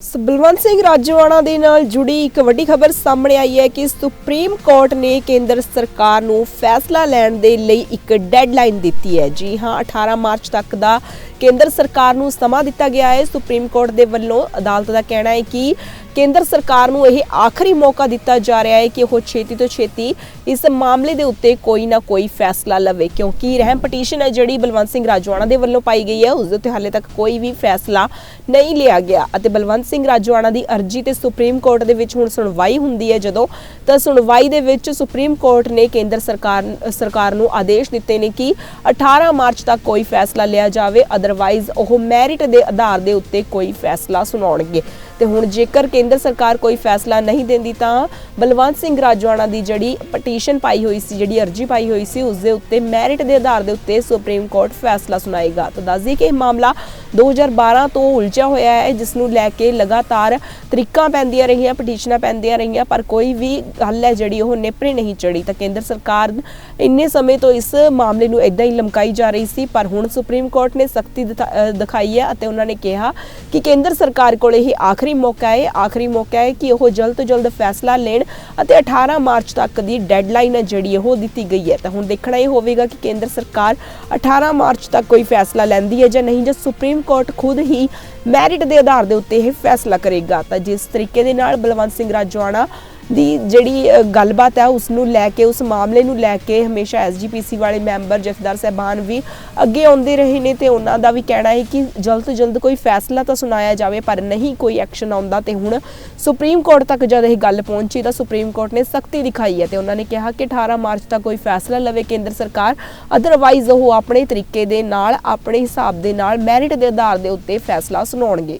ਬਲਵੰਤ ਸਿੰਘ ਰਾਜਵਾਨਾ ਦੇ ਨਾਲ ਜੁੜੀ ਇੱਕ ਵੱਡੀ ਖਬਰ ਸਾਹਮਣੇ ਆਈ ਹੈ ਕਿ ਸੁਪਰੀਮ ਕੋਰਟ ਨੇ ਕੇਂਦਰ ਸਰਕਾਰ ਨੂੰ ਫੈਸਲਾ ਲੈਣ ਦੇ ਲਈ ਇੱਕ ਡੈਡਲਾਈਨ ਦਿੱਤੀ ਹੈ। ਜੀ ਹਾਂ 18 ਮਾਰਚ ਤੱਕ ਦਾ ਕੇਂਦਰ ਸਰਕਾਰ ਨੂੰ ਸਮਾਂ ਦਿੱਤਾ ਗਿਆ ਹੈ। ਸੁਪਰੀਮ ਕੋਰਟ ਦੇ ਵੱਲੋਂ ਅਦਾਲਤ ਦਾ ਕਹਿਣਾ ਹੈ ਕਿ ਕੇਂਦਰ ਸਰਕਾਰ ਨੂੰ ਇਹ ਆਖਰੀ ਮੌਕਾ ਦਿੱਤਾ ਜਾ ਰਿਹਾ ਹੈ ਕਿ ਉਹ ਛੇਤੀ ਤੋਂ ਛੇਤੀ ਇਸ ਮਾਮਲੇ ਦੇ ਉੱਤੇ ਕੋਈ ਨਾ ਕੋਈ ਫੈਸਲਾ ਲਵੇ, ਕਿਉਂਕਿ ਰਹਿਮ ਪਟੀਸ਼ਨ ਹੈ ਜਿਹੜੀ ਬਲਵੰਤ ਸਿੰਘ ਰਾਜਵਾਨਾ ਦੇ ਵੱਲੋਂ ਪਾਈ ਗਈ ਹੈ, ਉਸ ਦੇ ਉੱਤੇ ਹਾਲੇ ਤੱਕ ਕੋਈ ਵੀ ਫੈਸਲਾ ਨਹੀਂ ਲਿਆ ਗਿਆ ਅਤੇ ਬਲਵੰਤ ਸਿੰਘ ਰਾਜਵਾਨਾ ਦੀ ਅਰਜ਼ੀ ਤੇ ਸੁਪਰੀਮ ਕੋਰਟ ਦੇ ਵਿੱਚ ਹੁਣ ਸੁਣਵਾਈ ਹੁੰਦੀ ਹੈ, ਜਦੋਂ ਤਾਂ ਸੁਣਵਾਈ ਦੇ ਵਿੱਚ ਸੁਪਰੀਮ ਕੋਰਟ ਨੇ ਕੇਂਦਰ ਸਰਕਾਰ ਸਰਕਾਰ ਨੂੰ ਆਦੇਸ਼ ਦਿੱਤੇ ਨੇ ਕਿ 18 ਮਾਰਚ ਤੱਕ ਕੋਈ ਫੈਸਲਾ ਲਿਆ ਜਾਵੇ ਅਦਰਵਾਈਜ਼ ਉਹ ਮੈਰਿਟ ਦੇ ਆਧਾਰ ਦੇ ਉੱਤੇ ਕੋਈ ਫੈਸਲਾ ਸੁਣਾਉਣਗੇ। ਤੇ ਹੁਣ ਜੇਕਰ ਕੇਂਦਰ ਸਰਕਾਰ ਕੋਈ ਫੈਸਲਾ ਨਹੀਂ ਦਿੰਦੀ ਤਾਂ ਬਲਵੰਤ ਸਿੰਘ ਰਾਜਵਾਨਾ ਦੀ ਜਿਹੜੀ ਪਟੀਸ਼ਨ ਪਾਈ ਹੋਈ ਸੀ, ਜਿਹੜੀ ਅਰਜੀ ਪਾਈ ਹੋਈ ਸੀ, ਉਸ ਦੇ ਉੱਤੇ ਮੈਰਿਟ ਦੇ ਆਧਾਰ ਦੇ ਉੱਤੇ ਸੁਪਰੀਮ ਕੋਰਟ ਫੈਸਲਾ ਸੁਣਾਏਗਾ। ਤਾਂ ਦੱਸਦੀ ਕਿ ਇਹ ਮਾਮਲਾ 2012 ਤੋਂ ਉਲਝਿਆ ਹੋਇਆ ਹੈ ਜਿਸ ਨੂੰ ਲੈ ਕੇ ਲਗਾਤਾਰ ਤਰੀਕਾਂ ਪੈਂਦੀਆਂ ਰਹੀਆਂ, ਪਟੀਸ਼ਨਾਂ ਪੈਂਦੀਆਂ ਰਹੀਆਂ, ਪਰ ਕੋਈ ਵੀ ਹੱਲ ਹੈ ਜਿਹੜੀ ਉਹ ਨੇਪਰੇ ਨਹੀਂ ਚੜੀ ਤਾਂ ਕੇਂਦਰ ਸਰਕਾਰ ਇੰਨੇ ਸਮੇਂ ਤੋਂ ਇਸ ਮਾਮਲੇ ਨੂੰ ਇਦਾਂ ਹੀ ਲਮਕਾਈ ਜਾ ਰਹੀ ਸੀ, ਪਰ ਹੁਣ ਸੁਪਰੀਮ ਕੋਰਟ ਨੇ ਸਖਤੀ ਦਿਖਾਈ ਹੈ ਅਤੇ ਉਹਨਾਂ ਨੇ ਕਿਹਾ ਕਿ ਕੇਂਦਰ ਸਰਕਾਰ ਕੋਲ ਇਹ ਆਖਰੀ ਮੌਕਾ ਹੈ। ਆਖਰੀ ਮੌਕਾ ਹੈ ਕਿ ਉਹ ਜਲਦ ਤੋਂ ਜਲਦ ਫੈਸਲਾ ਲੈਣ ਅਤੇ 18 ਮਾਰਚ ਤੱਕ ਦੀ ਡੈਡਲਾਈਨ ਹੈ ਜਿਹੜੀ ਉਹ ਦਿੱਤੀ ਗਈ ਹੈ। ਤਾਂ ਹੁਣ ਦੇਖਣਾ ਇਹ ਹੋਵੇਗਾ ਕਿ ਕੇਂਦਰ ਸਰਕਾਰ 18 ਮਾਰਚ ਤੱਕ ਕੋਈ ਫੈਸਲਾ ਲੈਂਦੀ ਹੈ ਜਾਂ ਨਹੀਂ, ਜਾਂ ਸੁਪਰੀਮ ਕੋਰਟ ਖੁਦ ਹੀ ਮੈਰਿਟ ਦੇ ਆਧਾਰ ਦੇ ਉੱਤੇ ਇਹ ਫੈਸਲਾ ਕਰੇਗਾ। ਤਾਂ ਜਿਸ ਤਰੀਕੇ ਦੇ ਨਾਲ ਬਲਵੰਤ ਸਿੰਘ ਰਾਜਵਾਨਾ ਦੀ ਜਿਹੜੀ ਗੱਲਬਾਤ ਹੈ ਉਸ ਨੂੰ ਲੈ ਕੇ, ਉਸ ਮਾਮਲੇ ਨੂੰ ਲੈ ਕੇ ਹਮੇਸ਼ਾ ਐਸਜੀਪੀਸੀ ਵਾਲੇ ਮੈਂਬਰ ਜਥੇਦਾਰ ਸਹਿਬਾਨ ਵੀ ਅੱਗੇ ਆਉਂਦੇ ਰਹੇ ਨੇ ਤੇ ਉਹਨਾਂ ਦਾ ਵੀ ਕਹਿਣਾ ਹੈ ਕਿ ਜਲਦ ਤੋਂ ਜਲਦ ਕੋਈ ਫੈਸਲਾ ਤਾਂ ਸੁਣਾਇਆ ਜਾਵੇ, ਪਰ ਨਹੀਂ ਕੋਈ ਐਕਸ਼ਨ ਆਉਂਦਾ ਤੇ ਹੁਣ ਸੁਪਰੀਮ ਕੋਰਟ ਤੱਕ ਜਦ ਇਹ ਗੱਲ ਪਹੁੰਚੀ ਤਾਂ ਸੁਪਰੀਮ ਕੋਰਟ ਨੇ ਸਖਤੀ ਦਿਖਾਈ ਹੈ ਤੇ ਉਹਨਾਂ ਨੇ ਕਿਹਾ ਕਿ 18 ਮਾਰਚ ਤੱਕ ਕੋਈ ਫੈਸਲਾ ਲਵੇ ਕੇਂਦਰ ਸਰਕਾਰ ਅਦਰਵਾਈਜ਼ ਉਹ ਆਪਣੇ ਤਰੀਕੇ ਦੇ ਨਾਲ, ਆਪਣੇ ਹਿਸਾਬ ਦੇ ਨਾਲ ਮੈਰਿਟ ਦੇ ਆਧਾਰ ਦੇ ਉੱਤੇ ਫੈਸਲਾ ਸੁਣਾਉਣਗੇ।